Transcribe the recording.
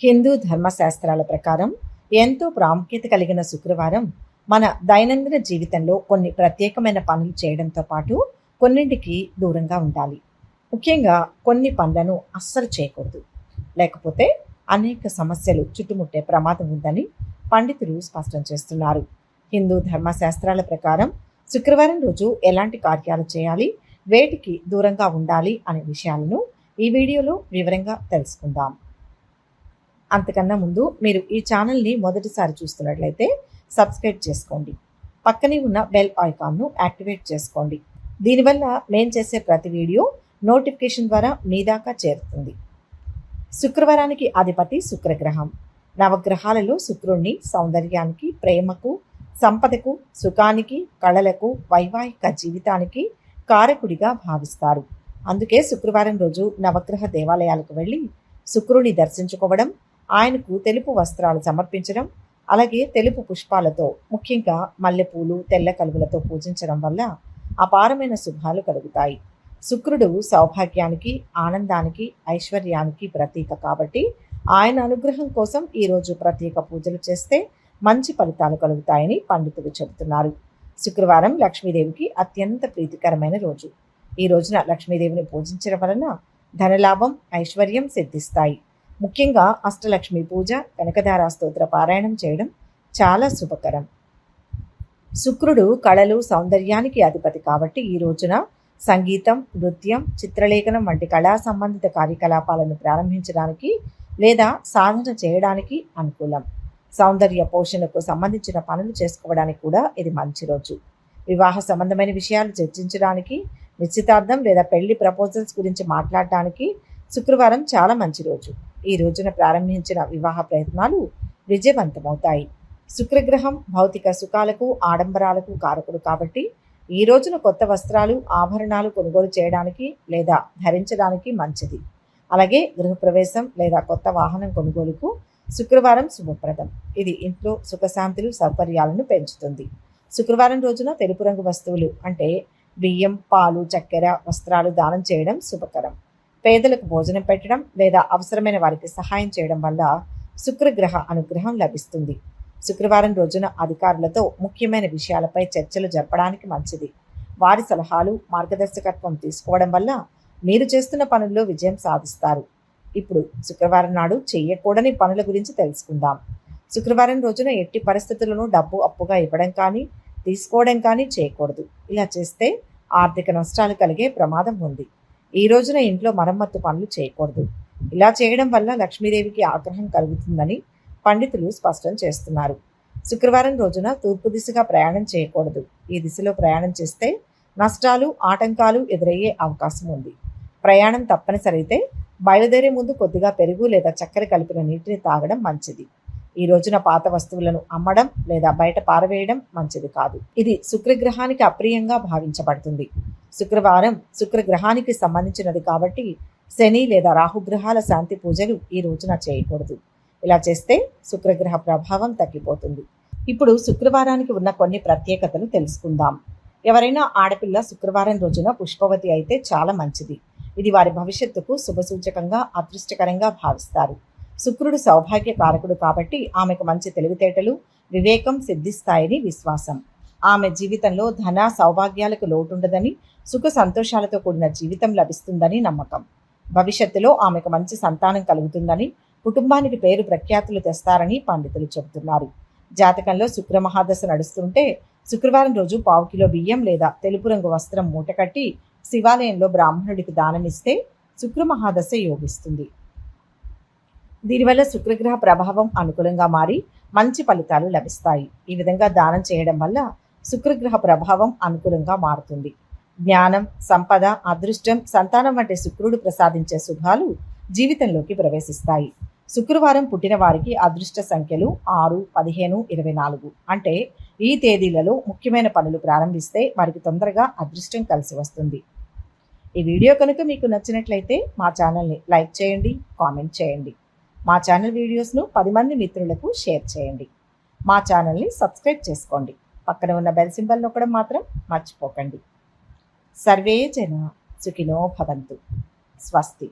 హిందూ ధర్మశాస్త్రాల ప్రకారం ఎంతో ప్రాముఖ్యత కలిగిన శుక్రవారం మన దైనందిన జీవితంలో కొన్ని ప్రత్యేకమైన పనులు చేయడంతో పాటు కొన్నింటికి దూరంగా ఉండాలి. ముఖ్యంగా కొన్ని పనులను అస్సలు చేయకూడదు. లేకపోతే అనేక సమస్యలు చుట్టుముట్టే ప్రమాదం ఉందని పండితులు స్పష్టం చేస్తున్నారు. హిందూ ధర్మశాస్త్రాల ప్రకారం శుక్రవారం రోజు ఎలాంటి కార్యాలు చేయాలి వేటికి దూరంగా ఉండాలి అనే విషయాలను ఈ వీడియోలో వివరంగా తెలుసుకుందాం. అంతకన్నా ముందు మీరు ఈ ఛానల్ని మొదటిసారి చూస్తున్నట్లయితే సబ్స్క్రైబ్ చేసుకోండి. పక్కనే ఉన్న బెల్ ఐకాన్ను యాక్టివేట్ చేసుకోండి. దీనివల్ల మేము చేసే ప్రతి వీడియో నోటిఫికేషన్ ద్వారా మీ దాకా చేరుతుంది. శుక్రవారానికి అధిపతి శుక్రగ్రహం. నవగ్రహాలలో శుక్రుణ్ణి సౌందర్యానికి ప్రేమకు సంపదకు సుఖానికి కళలకు వైవాహిక జీవితానికి కారకుడిగా భావిస్తారు. అందుకే శుక్రవారం రోజు నవగ్రహ దేవాలయాలకు వెళ్ళి శుక్రుని దర్శించుకోవడం ఆయనకు తెలుపు వస్త్రాలు సమర్పించడం అలాగే తెలుపు పుష్పాలతో ముఖ్యంగా మల్లెపూలు తెల్ల కలుగులతో పూజించడం వల్ల అపారమైన శుభాలు కలుగుతాయి. శుక్రుడు సౌభాగ్యానికి ఆనందానికి ఐశ్వర్యానికి ప్రతీక కాబట్టి ఆయన అనుగ్రహం కోసం ఈరోజు ప్రత్యేక పూజలు చేస్తే మంచి ఫలితాలు కలుగుతాయని పండితులు చెబుతున్నారు. శుక్రవారం లక్ష్మీదేవికి అత్యంత ప్రీతికరమైన రోజు. ఈ రోజున లక్ష్మీదేవిని పూజించడం వలన ధనలాభం ఐశ్వర్యం సిద్ధిస్తాయి. ముఖ్యంగా అష్టలక్ష్మి పూజ కనకధార స్తోత్ర పారాయణం చేయడం చాలా శుభకరం. శుక్రుడు కళలు సౌందర్యానికి అధిపతి కాబట్టి ఈ రోజున సంగీతం నృత్యం చిత్రలేఖనం వంటి కళా సంబంధిత కార్యకలాపాలను ప్రారంభించడానికి లేదా సాధన చేయడానికి అనుకూలం. సౌందర్య పోషణకు సంబంధించిన పనులు చేసుకోవడానికి కూడా ఇది మంచి రోజు. వివాహ సంబంధమైన విషయాలు చర్చించడానికి నిశ్చితార్థం లేదా పెళ్ళి ప్రపోజల్స్ గురించి మాట్లాడటానికి శుక్రవారం చాలా మంచి రోజు. ఈ రోజున ప్రారంభించిన వివాహ ప్రయత్నాలు విజయవంతమవుతాయి. శుక్రగ్రహం భౌతిక సుఖాలకు ఆడంబరాలకు కారకుడు కాబట్టి ఈ రోజున కొత్త వస్త్రాలు ఆభరణాలు కొనుగోలు చేయడానికి లేదా ధరించడానికి మంచిది. అలాగే గృహప్రవేశం లేదా కొత్త వాహనం కొనుగోలుకు శుక్రవారం శుభప్రదం. ఇది ఇంట్లో సుఖశాంతులు సౌకర్యాలను పెంచుతుంది. శుక్రవారం రోజున తెలుపు రంగు వస్తువులు అంటే బియ్యం పాలు చక్కెర వస్త్రాలు దానం చేయడం శుభకరం. పేదలకు భోజనం పెట్టడం లేదా అవసరమైన వారికి సహాయం చేయడం వల్ల శుక్రగ్రహ అనుగ్రహం లభిస్తుంది. శుక్రవారం రోజున అధికారులతో ముఖ్యమైన విషయాలపై చర్చలు జరపడానికి మంచిది. వారి సలహాలు మార్గదర్శకత్వం తీసుకోవడం వల్ల మీరు చేస్తున్న పనుల్లో విజయం సాధిస్తారు. ఇప్పుడు శుక్రవారం నాడు చేయకూడని పనుల గురించి తెలుసుకుందాం. శుక్రవారం రోజున ఎట్టి పరిస్థితులను డబ్బు అప్పుగా ఇవ్వడం కానీ తీసుకోవడం కానీ చేయకూడదు. ఇలా చేస్తే ఆర్థిక నష్టాలు కలిగే ప్రమాదం ఉంది. ఈ రోజున ఇంట్లో మరమ్మత్తు పనులు చేయకూడదు. ఇలా చేయడం వల్ల లక్ష్మీదేవికి ఆగ్రహం కలుగుతుందని పండితులు స్పష్టం చేస్తున్నారు. శుక్రవారం రోజున తూర్పు దిశగా ప్రయాణం చేయకూడదు. ఈ దిశలో ప్రయాణం చేస్తే నష్టాలు ఆటంకాలు ఎదురయ్యే అవకాశం ఉంది. ప్రయాణం తప్పనిసరి అయితే బయలుదేరే ముందు కొద్దిగా పెరుగు లేదా చక్కెర కలిపిన నీటిని తాగడం మంచిది. ఈ రోజున పాత వస్తువులను అమ్మడం లేదా బయట పారవేయడం మంచిది కాదు. ఇది శుక్రగ్రహానికి అప్రియంగా భావించబడుతుంది. శుక్రవారం శుక్రగ్రహానికి సంబంధించినది కాబట్టి శని లేదా రాహుగ్రహాల శాంతి పూజలు ఈ రోజున చేయకూడదు. ఇలా చేస్తే శుక్రగ్రహ ప్రభావం తగ్గిపోతుంది. ఇప్పుడు శుక్రవారానికి ఉన్న కొన్ని ప్రత్యేకతలు తెలుసుకుందాం. ఎవరైనా ఆడపిల్ల శుక్రవారం రోజున పుష్పవతి అయితే చాలా మంచిది. ఇది వారి భవిష్యత్తుకు శుభసూచకంగా అదృష్టకరంగా భావిస్తారు. శుక్రుడు సౌభాగ్య కారకుడు కాబట్టి ఆమెకు మంచి తెలివితేటలు వివేకం సిద్ధిస్తాయని విశ్వాసం. ఆమె జీవితంలో ధన సౌభాగ్యాలకు లోటుండదని సుఖ సంతోషాలతో కూడిన జీవితం లభిస్తుందని నమ్మకం. భవిష్యత్తులో ఆమెకు మంచి సంతానం కలుగుతుందని కుటుంబానికి పేరు ప్రఖ్యాతులు తెస్తారని పండితులు చెబుతున్నారు. జాతకంలో శుక్ర మహాదశ నడుస్తుంటే శుక్రవారం రోజు పావు కిలో బియ్యం లేదా తెలుపు రంగు వస్త్రం మూటకట్టి శివాలయంలో బ్రాహ్మణుడికి దానమిస్తే శుక్ర మహాదశ యోగిస్తుంది. దీనివల్ల శుక్రగ్రహ ప్రభావం అనుకూలంగా మారి మంచి ఫలితాలు లభిస్తాయి. ఈ విధంగా దానం చేయడం వల్ల శుక్రగ్రహ ప్రభావం అనుకూలంగా మారుతుంది. జ్ఞానం సంపద అదృష్టం సంతానం వంటి శుక్రుడు ప్రసాదించే శుభాలు జీవితంలోకి ప్రవేశిస్తాయి. శుక్రవారం పుట్టిన వారికి అదృష్ట సంఖ్యలు ఆరు పదిహేను ఇరవై నాలుగు. అంటే ఈ తేదీలలో ముఖ్యమైన పనులు ప్రారంభిస్తే వారికి తొందరగా అదృష్టం కలిసి వస్తుంది. ఈ వీడియో కనుక మీకు నచ్చినట్లయితే మా ఛానల్ని లైక్ చేయండి కామెంట్ చేయండి. మా ఛానల్ వీడియోస్ను పది మంది మిత్రులకు షేర్ చేయండి. మా ఛానల్ని సబ్స్క్రైబ్ చేసుకోండి. పక్కన ఉన్న బెల్ సింబల్ నొక్కడం మాత్రం మర్చిపోకండి. సర్వే జన సుఖినో భవంతు. స్వస్తి.